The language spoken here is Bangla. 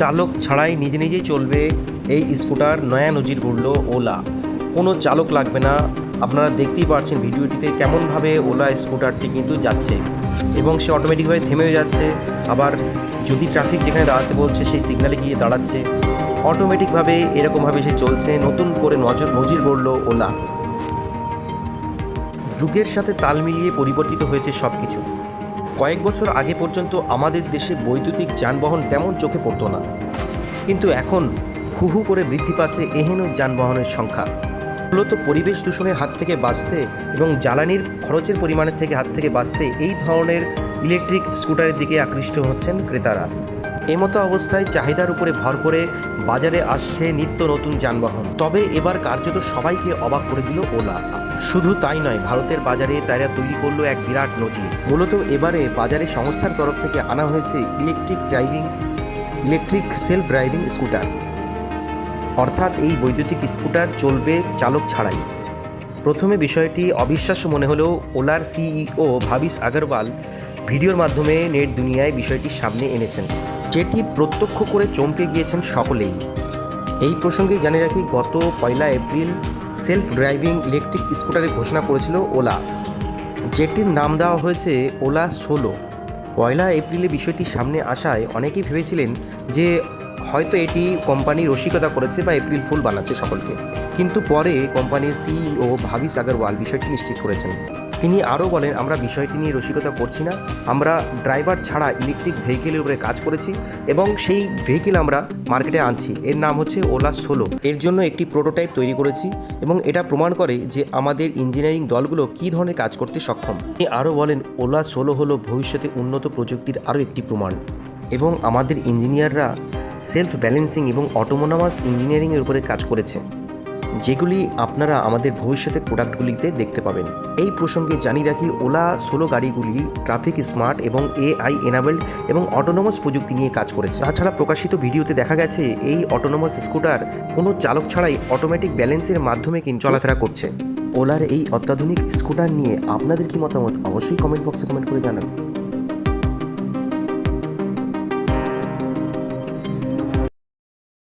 চালক ছাড়াই নিজে নিজেই চলবে এই স্কুটার নয়া নজির গড়ল ওলা। কোনো চালক লাগবে না। আপনারা দেখতেই পাচ্ছেন ভিডিওটিতে কেমনভাবে ওলা স্কুটারটি কিন্তু যাচ্ছে এবং সে অটোমেটিকভাবে থেমেও যাচ্ছে। আবার যদি ট্রাফিক যেখানে দাঁড়াতে বলছে সেই সিগনালে গিয়ে দাঁড়াচ্ছে। অটোমেটিকভাবে এরকমভাবে সে চলছে। নতুন করে নজর, নজির গড়ল ওলা। যুগের সাথে তাল মিলিয়ে পরিবর্তিত হয়েছে সব কিছু কয়েক বছর আগে পর্যন্ত আমাদের দেশে বৈদ্যুতিক যানবাহন তেমন চোখে পড়তো না। কিন্তু এখন হু হু করে বৃদ্ধি পাচ্ছে এহেন যানবাহনের সংখ্যা। মূলত পরিবেশ দূষণের হাত থেকে বাঁচতে এবং জ্বালানির খরচের পরিমাণের থেকে হাত থেকে বাঁচতে এই ধরনের ইলেকট্রিক স্কুটারের দিকে আকৃষ্ট হচ্ছেন ক্রেতারা। এমতো অবস্থায় চাহিদার উপরে ভর করে বাজারে আসছে নিত্য নতুন যানবাহন। তবে এবার কার্যত সবাইকে অবাক করে দিল ওলা। শুধু তাই নয়, ভারতের বাজারে তারা তৈরি করল এক বিরাট নজির। মূলত এবারে বাজারে সংস্থার তরফ থেকে আনা হয়েছে electric driving, electric self driving scooter. অর্থাৎ এই বৈদ্যুতিক স্কুটার চলবে চালক ছাড়াই। প্রথমে বিষয়টি অবিশ্বাস্য মনে হলেও ওলার সিইও ভাবিস আগরওয়াল ভিডিওর মাধ্যমে নেট দুনিয়ায় বিষয়টি সামনে এনেছেন, যেটি প্রত্যক্ষ করে চমকে গিয়েছেন সকলেই। এই প্রসঙ্গে জানে রাখি, গত পয়লা এপ্রিল সেলফ ড্রাইভিং ইলেকট্রিক স্কুটারের ঘোষণা করেছিল ওলা। যেটির নাম দেওয়া হয়েছে ওলা সোলো পয়লা এপ্রিলে বিষয়টি সামনে আসায় অনেকেই ভেবেছিলেন যে হয়তো এটি কোম্পানি রসিকতা করেছে বা এপ্রিল ফুল বানাচ্ছে সকলকে। কিন্তু পরে কোম্পানির সিইও ভাবিস আগরওয়াল বিষয়টি নিশ্চিত করেছেন। তিনি আরও বলেন, আমরা বিষয়টি নিয়ে রসিকতা করছি না। আমরা ড্রাইভার ছাড়া ইলেকট্রিক ভেহিকেলের উপরে কাজ করেছি এবং সেই ভেহিকেল আমরা মার্কেটে আনছি। এর নাম হচ্ছে ওলা সোলো। এর জন্য একটি প্রোটোটাইপ তৈরি করেছি এবং এটা প্রমাণ করে যে আমাদের ইঞ্জিনিয়ারিং দলগুলো কী ধরনের কাজ করতে সক্ষম। তিনি আরও বলেন, ওলা সোলো হলো ভবিষ্যতে উন্নত প্রযুক্তির আরও একটি প্রমাণ এবং আমাদের ইঞ্জিনিয়াররা সেলফ ব্যালেন্সিং এবং অটোমোনামাস ইঞ্জিনিয়ারিংয়ের উপরে কাজ করেছে, যেগুলি আপনারা আমাদের ভবিষ্যতের প্রোডাক্টগুলিতে দেখতে পাবেন। এই প্রসঙ্গে জানিয়ে রাখি, ওলা সোলো গাড়িগুলি ট্রাফিক স্মার্ট এবং এআই এনাবেলড এবং অটোনোমাস প্রযুক্তি নিয়ে কাজ করেছে। তাছাড়া প্রকাশিত ভিডিওতে দেখা গেছে, এই অটোনোমাস স্কুটার কোনো চালক ছাড়াই অটোমেটিক ব্যালেন্সের মাধ্যমে কিন্তু চলাফেরা করছে। ওলার এই অত্যাধুনিক স্কুটার নিয়ে আপনাদের কি মতামত? অবশ্যই কমেন্ট বক্সে কমেন্ট করে জানান।